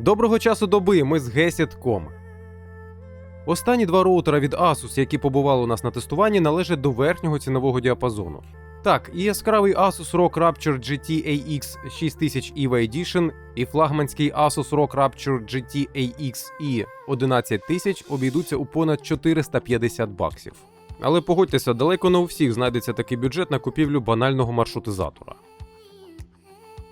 Доброго часу доби, ми з Gesit.com. Останні два роутера від Asus, які побували у нас на тестуванні, належать до верхнього цінового діапазону. Так, і яскравий Asus ROG Rapture GT AX 6000 EVA Edition і флагманський Asus ROG Rapture GT AX E 11000 обійдуться у понад 450 баксів. Але погодьтеся, далеко не у всіх знайдеться такий бюджет на купівлю банального маршрутизатора.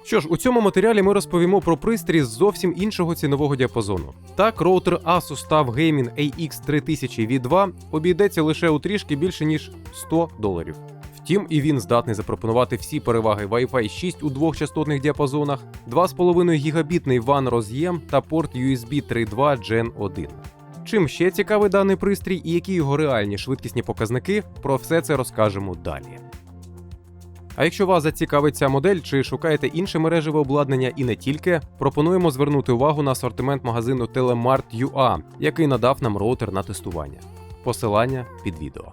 Що ж, у цьому матеріалі ми розповімо про пристрій з зовсім іншого цінового діапазону. Так, роутер Asus TUF Gaming AX 3000 V2 обійдеться лише у трішки більше ніж 100 доларів. Втім, і він здатний запропонувати всі переваги Wi-Fi 6 у двох частотних діапазонах, 2,5 гігабітний WAN роз'єм та порт USB 3.2 Gen 1. Чим ще цікавий даний пристрій і які його реальні швидкісні показники, про все це розкажемо далі. А якщо вас зацікавить ця модель чи шукаєте інше мережеве обладнання і не тільки, пропонуємо звернути увагу на асортимент магазину Telemart.ua, який надав нам роутер на тестування. Посилання під відео.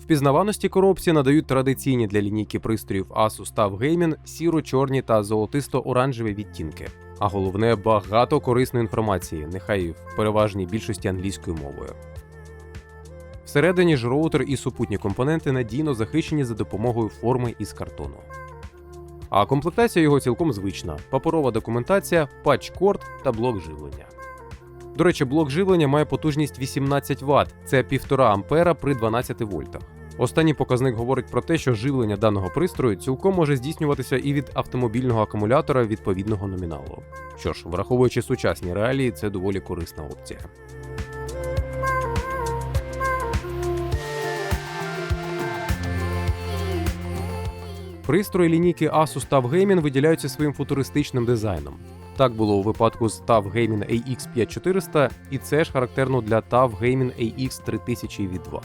Впізнаваності коробці надають традиційні для лінійки пристроїв Asus TUF Gaming сіро-чорні та золотисто-оранжеві відтінки. А головне багато корисної інформації, нехай в переважній більшості англійською мовою. Всередині ж роутер і супутні компоненти надійно захищені за допомогою форми із картону. А комплектація його цілком звична: паперова документація, патч-корд та блок живлення. До речі, блок живлення має потужність 18 Вт, це 1,5 ампера при 12 вольтах. Останній показник говорить про те, що живлення даного пристрою цілком може здійснюватися і від автомобільного акумулятора відповідного номіналу. Що ж, враховуючи сучасні реалії, це доволі корисна опція. Пристрої лінійки Asus TUF Gaming виділяються своїм футуристичним дизайном. Так було у випадку з TUF Gaming AX5400, і це ж характерно для TUF Gaming AX 3000 V2.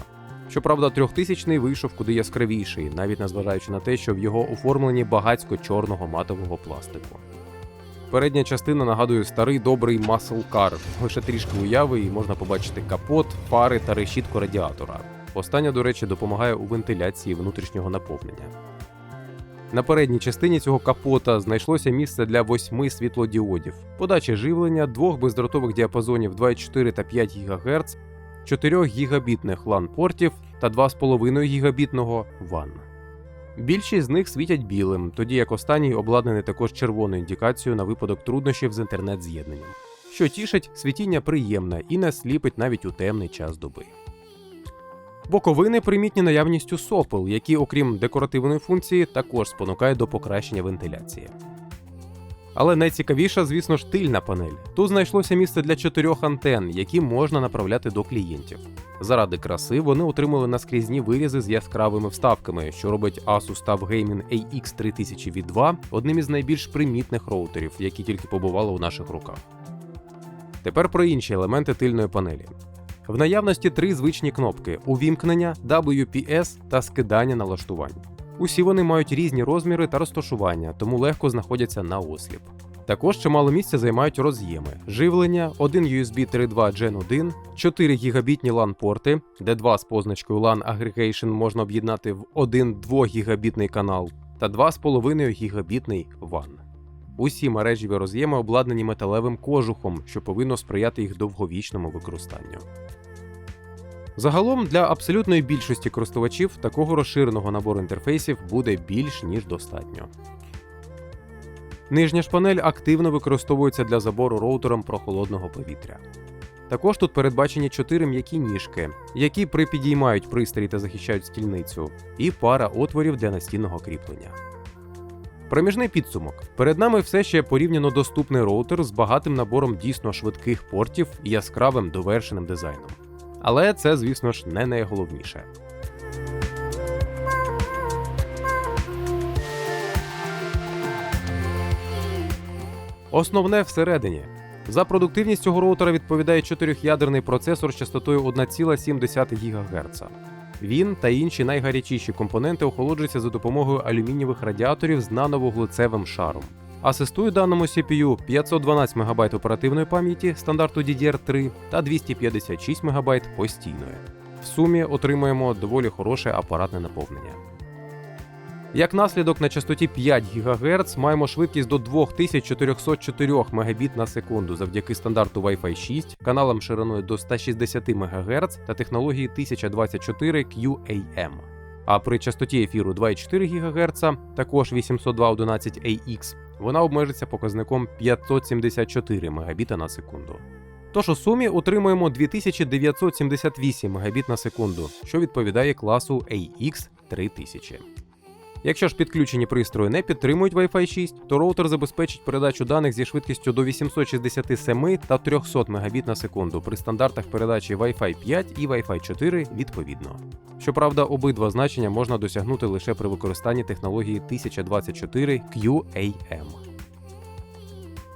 Щоправда, трьохтисячний вийшов куди яскравіший, навіть незважаючи на те, що в його оформленні багацько чорного матового пластику. Передня частина нагадує старий добрий muscle car, лише трішки уяви, і можна побачити капот, фари та решітку радіатора. Остання, до речі, допомагає у вентиляції внутрішнього наповнення. На передній частині цього капота знайшлося місце для восьми світлодіодів, подачі живлення, двох бездротових діапазонів 2,4 та 5 ГГц, 4 гігабітних LAN-портів та 2,5 гігабітного WAN. Більшість з них світять білим, тоді як останній обладнаний також червоною індикацією на випадок труднощів з інтернет-з'єднанням. Що тішить, світіння приємне і не сліпить навіть у темний час доби. Боковини примітні наявністю сопел, які, окрім декоративної функції, також спонукають до покращення вентиляції. Але найцікавіша, звісно ж, тильна панель. Тут знайшлося місце для чотирьох антен, які можна направляти до клієнтів. Заради краси вони отримали наскрізні вирізи з яскравими вставками, що робить Asus TUF Gaming AX 3000 V2 одним із найбільш примітних роутерів, які тільки побували у наших руках. Тепер про інші елементи тильної панелі. В наявності три звичні кнопки: увімкнення, WPS та скидання налаштувань. Усі вони мають різні розміри та розташування, тому легко знаходяться на осліп. Також чимало місця займають роз'єми, живлення, один USB 3.2 Gen 1, 4 гігабітні LAN-порти, де два з позначкою LAN Aggregation можна об'єднати в один 2 гігабітний канал, та 2,5 гігабітний WAN. Усі мережеві роз'єми обладнані металевим кожухом, що повинно сприяти їх довговічному використанню. Загалом для абсолютної більшості користувачів такого розширеного набору інтерфейсів буде більш ніж достатньо. Нижня ж панель активно використовується для забору роутером прохолодного повітря. Також тут передбачені чотири м'які ніжки, які припідіймають пристрій та захищають стільницю, і пара отворів для настінного кріплення. Проміжний підсумок. Перед нами все ще порівняно доступний роутер з багатим набором дійсно швидких портів і яскравим довершеним дизайном. Але це, звісно ж, не найголовніше. Основне всередині. За продуктивність цього роутера відповідає 4-ядерний процесор з частотою 1,7 ГГц. Він та інші найгарячіші компоненти охолоджуються за допомогою алюмінієвих радіаторів з нановуглецевим шаром. Асистує даному CPU 512 МБ оперативної пам'яті стандарту DDR3 та 256 МБ постійної. В сумі отримуємо доволі хороше апаратне наповнення. Як наслідок на частоті 5 ГГц маємо швидкість до 2404 Мбіт на секунду завдяки стандарту Wi-Fi 6, каналам шириною до 160 МГц та технології 1024 QAM. А при частоті ефіру 2,4 ГГц, також 802.11ax, вона обмежиться показником 574 Мбіта на секунду. Тож у сумі отримуємо 2978 Мбіт на секунду, що відповідає класу AX 3000. Якщо ж підключені пристрої не підтримують Wi-Fi 6, то роутер забезпечить передачу даних зі швидкістю до 867 та 300 Мбіт на секунду при стандартах передачі Wi-Fi 5 і Wi-Fi 4 відповідно. Щоправда, обидва значення можна досягнути лише при використанні технології 1024 QAM.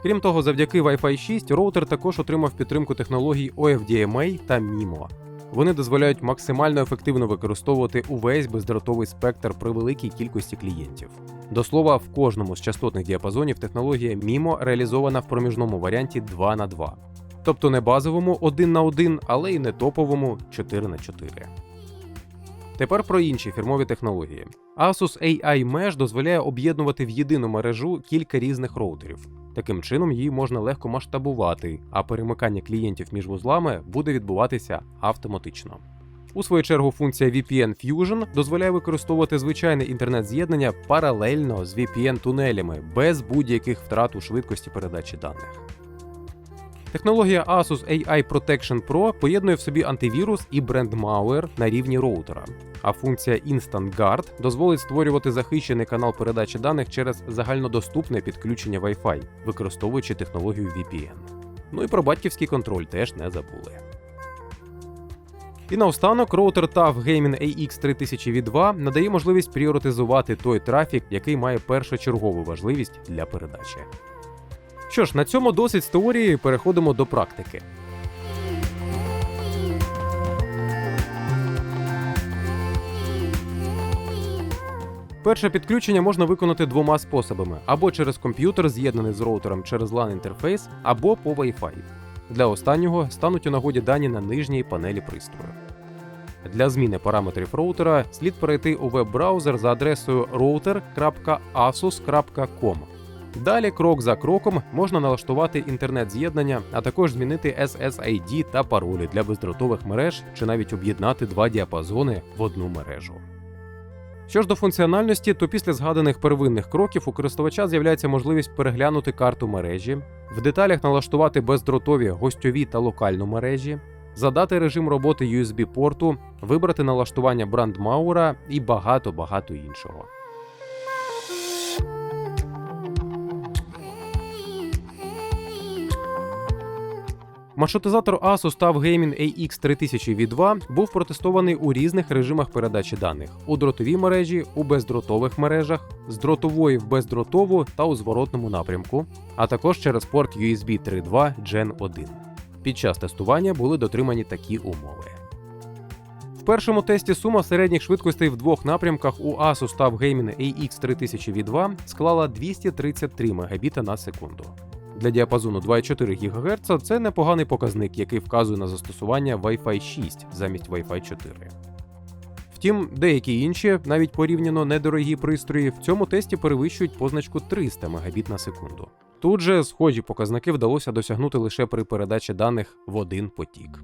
Крім того, завдяки Wi-Fi 6 роутер також отримав підтримку технологій OFDMA та MIMO. Вони дозволяють максимально ефективно використовувати увесь бездротовий спектр при великій кількості клієнтів. До слова, в кожному з частотних діапазонів технологія MIMO реалізована в проміжному варіанті 2 на 2 тобто не базовому 1 на 1, але й не топовому 4 на 4 Тепер про інші фірмові технології. Asus AI Mesh дозволяє об'єднувати в єдину мережу кілька різних роутерів. Таким чином її можна легко масштабувати, а перемикання клієнтів між вузлами буде відбуватися автоматично. У свою чергу, функція VPN Fusion дозволяє використовувати звичайне інтернет-з'єднання паралельно з VPN-тунелями без будь-яких втрат у швидкості передачі даних. Технологія Asus AI Protection Pro поєднує в собі антивірус і бренд-мауер на рівні роутера. А функція Instant Guard дозволить створювати захищений канал передачі даних через загальнодоступне підключення Wi-Fi, використовуючи технологію VPN. Ну і про батьківський контроль теж не забули. І наостанок роутер TAF Gaming AX 3000 V2 надає можливість пріоритизувати той трафік, який має першочергову важливість для передачі. Що ж, на цьому досить з теорії переходимо до практики. Перше підключення можна виконати двома способами: або через комп'ютер, з'єднаний з роутером через LAN інтерфейс, або по Wi-Fi. Для останнього стануть у нагоді дані на нижній панелі пристрою. Для зміни параметрів роутера слід перейти у веб-браузер за адресою router.asus.com. Далі, крок за кроком, можна налаштувати інтернет-з'єднання, а також змінити SSID та паролі для бездротових мереж чи навіть об'єднати два діапазони в одну мережу. Що ж до функціональності, то після згаданих первинних кроків у користувача з'являється можливість переглянути карту мережі, в деталях налаштувати бездротові гостьові та локальну мережі, задати режим роботи USB-порту, вибрати налаштування брандмаура і багато-багато іншого. Маршрутизатор Asus TUF Gaming AX 3000 V2 був протестований у різних режимах передачі даних у дротовій мережі, у бездротових мережах, з дротової в бездротову та у зворотному напрямку, а також через порт USB 3.2 Gen 1. Під час тестування були дотримані такі умови. В першому тесті сума середніх швидкостей в двох напрямках у Asus TUF Gaming AX 3000 V2 склала 233 Мбіта на секунду. Для діапазону 2,4 ГГц це непоганий показник, який вказує на застосування Wi-Fi 6 замість Wi-Fi 4. Втім, деякі інші, навіть порівняно недорогі пристрої, в цьому тесті перевищують позначку 300 Мбіт на секунду. Тут же схожі показники вдалося досягнути лише при передачі даних в один потік.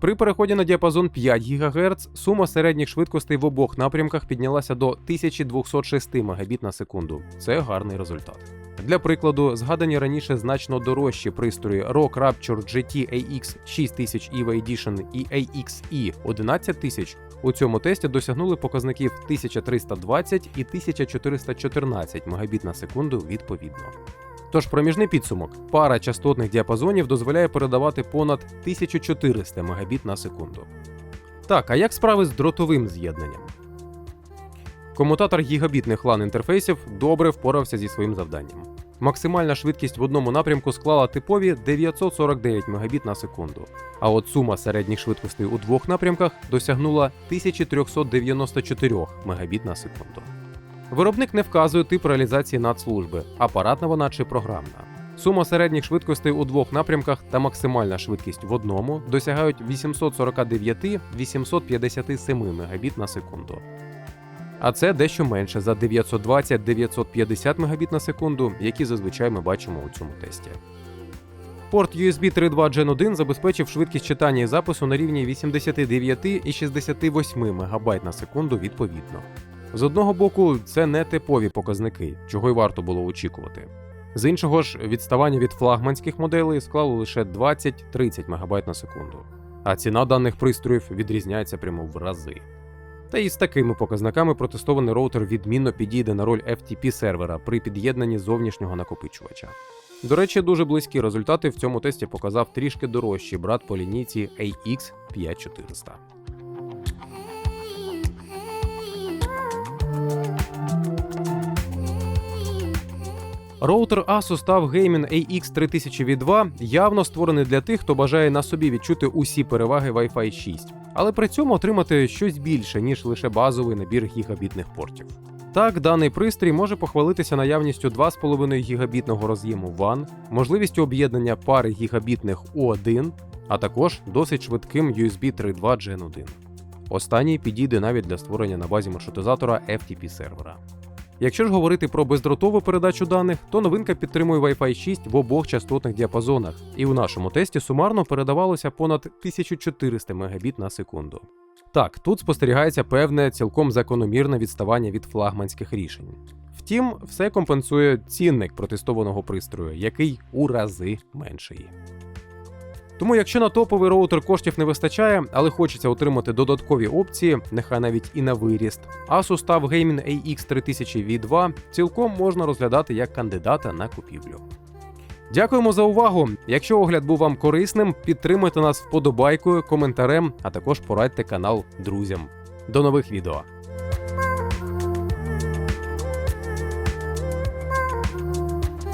При переході на діапазон 5 ГГц сума середніх швидкостей в обох напрямках піднялася до 1206 Мбіт на секунду. Це гарний результат. Для прикладу, згадані раніше значно дорожчі пристрої ROG Rapture GT AX 6000 EVA Edition і AXE 11000 у цьому тесті досягнули показників 1320 і 1414 Мбіт на секунду відповідно. Тож проміжний підсумок: пара частотних діапазонів дозволяє передавати понад 1400 Мбіт на секунду. Так, а як справи з дротовим з'єднанням? Комутатор гігабітних LAN інтерфейсів добре впорався зі своїм завданням. Максимальна швидкість в одному напрямку склала типові 949 Мбіт на секунду. А от сума середніх швидкостей у двох напрямках досягнула 1394 Мбіт на секунду. Виробник не вказує тип реалізації надслужби, апаратна вона чи програмна. Сума середніх швидкостей у двох напрямках та максимальна швидкість в одному досягають 849-857 Мбіт на секунду. А це дещо менше за 920-950 Мбіт на секунду, які зазвичай ми бачимо у цьому тесті. Порт USB 3.2 Gen 1 забезпечив швидкість читання і запису на рівні 89 і 68 МБ на секунду відповідно. З одного боку, це не типові показники, чого й варто було очікувати. З іншого ж, відставання від флагманських моделей склало лише 20-30 МБ на секунду, а ціна даних пристроїв відрізняється прямо в рази. Та і з такими показниками протестований роутер відмінно підійде на роль FTP сервера при під'єднанні зовнішнього накопичувача. До речі, дуже близькі результати в цьому тесті показав трішки дорожчий брат по лінійці AX5400. Роутер Asus TUF Gaming AX3000V2 явно створений для тих, хто бажає на собі відчути усі переваги Wi-Fi 6, але при цьому отримати щось більше, ніж лише базовий набір гігабітних портів. Так, даний пристрій може похвалитися наявністю 2,5 гігабітного роз'єму WAN, можливістю об'єднання пари гігабітних U1, а також досить швидким USB 3.2 Gen 1. Останній підійде навіть для створення на базі маршрутизатора FTP сервера. Якщо ж говорити про бездротову передачу даних, то новинка підтримує Wi-Fi 6 в обох частотних діапазонах, і у нашому тесті сумарно передавалося понад 1400 Мбіт на секунду. Так, тут спостерігається певне цілком закономірне відставання від флагманських рішень. Втім, все компенсує цінник протестованого пристрою, який у рази менший. Тому, якщо на топовий роутер коштів не вистачає, але хочеться отримати додаткові опції, нехай навіть і на виріст, Asus TUF Gaming AX3000V2 цілком можна розглядати як кандидата на купівлю. Дякуємо за увагу! Якщо огляд був вам корисним, підтримуйте нас вподобайкою, коментарем, а також порадьте канал друзям. До нових відео!